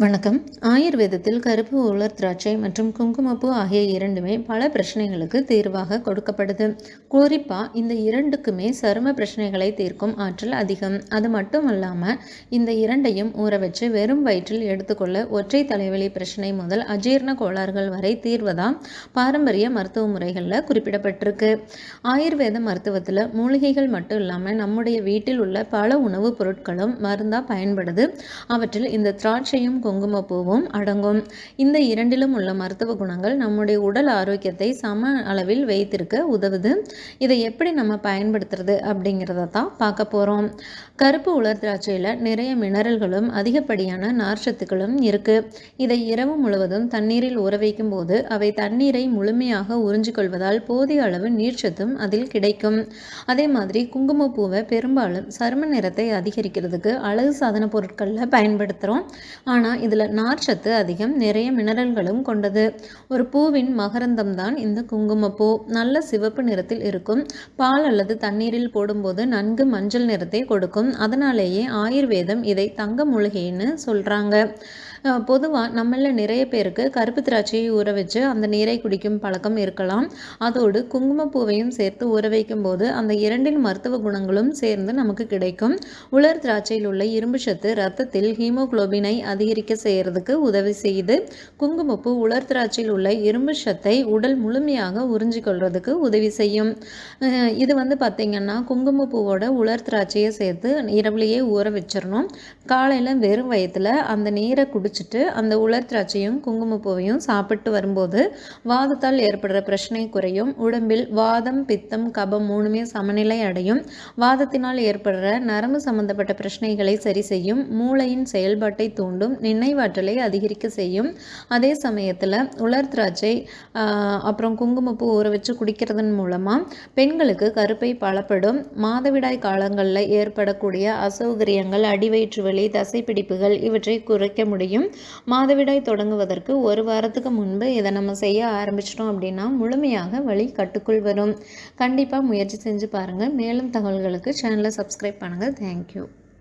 வணக்கம். ஆயுர்வேதத்தில் கருப்பு உலர் திராட்சை மற்றும் குங்குமப்பூ ஆகிய இரண்டுமே பல பிரச்சனைகளுக்கு தீர்வாக கொடுக்கப்படுது. குறிப்பாக இந்த இரண்டுக்குமே சரும பிரச்சனைகளை தீர்க்கும் ஆற்றல் அதிகம். அது மட்டும் இல்லாமல் இந்த இரண்டையும் ஊற வச்சு வெறும் வயிற்றில் எடுத்துக்கொள்ள ஒற்றை தலைவலி பிரச்சனை முதல் அஜீர்ண கோளாறுகள் வரை தீர்வதாம் பாரம்பரிய மருத்துவ முறைகளில் குறிப்பிடப்பட்டிருக்கு. ஆயுர்வேத மருத்துவத்தில் மூலிகைகள் மட்டும் இல்லாமல் நம்முடைய வீட்டில் உள்ள பல உணவுப் பொருட்களும் மருந்தாக பயன்படுது. அவற்றில் இந்த திராட்சையும் குங்குமப்பூவும் அடங்கும். இந்த இரண்டிலும் உள்ள மருத்துவ குணங்கள் நம்முடைய உடல் ஆரோக்கியத்தை சம அளவில் வைத்திருக்க உதவுது. இதை எப்படி நம்ம பயன்படுத்துறது அப்படிங்கிறத தான் பார்க்க போகிறோம் கருப்பு உலர் திராட்சையில் நிறைய மினரல்களும் அதிகப்படியான நார்ச்சத்துக்களும் இருக்குது இதை இரவு முழுவதும் தண்ணீரில் ஊற வைக்கும் போது அவை தண்ணீரை முழுமையாக உறிஞ்சிக்கொள்வதால் போதிய அளவு நீர்ச்சத்தும் அதில் கிடைக்கும். அதே மாதிரி குங்குமப்பூவை பெரும்பாலும் சரும நிறத்தை அதிகரிக்கிறதுக்கு அழகு சாதன பொருட்களில் பயன்படுத்துகிறோம் ஆனால் இதில் நார்ச்சத்து அதிகம் நிறைய மினரல்களும் கொண்டது. ஒரு பூவின் மகரந்தம் தான் இந்த குங்குமப்பூ. நல்ல சிவப்பு நிறத்தில் இருக்கும். பால் அல்லது தண்ணீரில் போடும்போது நன்கு மஞ்சள் நிறத்தை கொடுக்கும். அதனாலேயே ஆயுர்வேதம் இதை தங்க மூலிகைன்னு சொல்கிறாங்க பொதுவாக நம்மளில் நிறைய பேருக்கு கருப்பு திராட்சையை ஊற வச்சு அந்த நீரை குடிக்கும் பழக்கம் இருக்கலாம். அதோடு குங்குமப்பூவையும் சேர்த்து ஊற வைக்கும் போது அந்த இரண்டின் மருத்துவ குணங்களும் சேர்ந்து நமக்கு கிடைக்கும். உலர் திராட்சையில் உள்ள இரும்பு சத்து ரத்தத்தில் ஹீமோகுளோபினை அதிகரிக்க செய்கிறதுக்கு உதவி செய்யுது குங்குமப்பூ உலர் திராட்சையில் உள்ள இரும்பு சத்தை உடல் முழுமையாக உறிஞ்சிக்கொள்றதுக்கு உதவி செய்யும். இது வந்து பார்த்திங்கன்னா குங்குமப்பூவோட உலர் திராட்சையை சேர்த்து இரவுலேயே ஊற வச்சிடணும் காலையில் வெறும் வயத்தில் அந்த நீரை குடி குடிச்சிட்டு அந்த உலர் திராட்சையும் குங்குமப்பூவையும் சாப்பிட்டு வரும்போது வாதத்தால் ஏற்படுற பிரச்சனை குறையும். உடம்பில் வாதம் பித்தம் கபம் மூணுமே சமநிலை அடையும். வாதத்தினால் ஏற்படுற நரம்பு சம்பந்தப்பட்ட பிரச்சனைகளை சரி செய்யும். மூளையின் செயல்பாட்டை தூண்டும். நினைவாற்றலை அதிகரிக்க செய்யும். அதே சமயத்தில் உலர் திராட்சை அப்புறம் குங்குமப்பூ ஊற வச்சு குடிக்கிறதன் மூலமாக பெண்களுக்கு கருப்பை பலப்படும். மாதவிடாய் காலங்களில் ஏற்படக்கூடிய அசௌகரியங்கள் அடிவயிற்று வலி தசைப்பிடிப்புகள் இவற்றை குறைக்க முடியும். முடியும். மாதவிடாய் தொடங்குவதற்கு ஒரு வாரத்துக்கு முன்பு இதை நம்ம செய்ய ஆரம்பிச்சிட்டோம் அப்படின்னா முழுமையாக வழி கட்டுக்குள் வரும். கண்டிப்பாக முயற்சி செஞ்சு பாருங்கள் மேலும் தகவல்களுக்கு சேனலை சப்ஸ்கிரைப் பண்ணுங்கள் தேங்க்யூ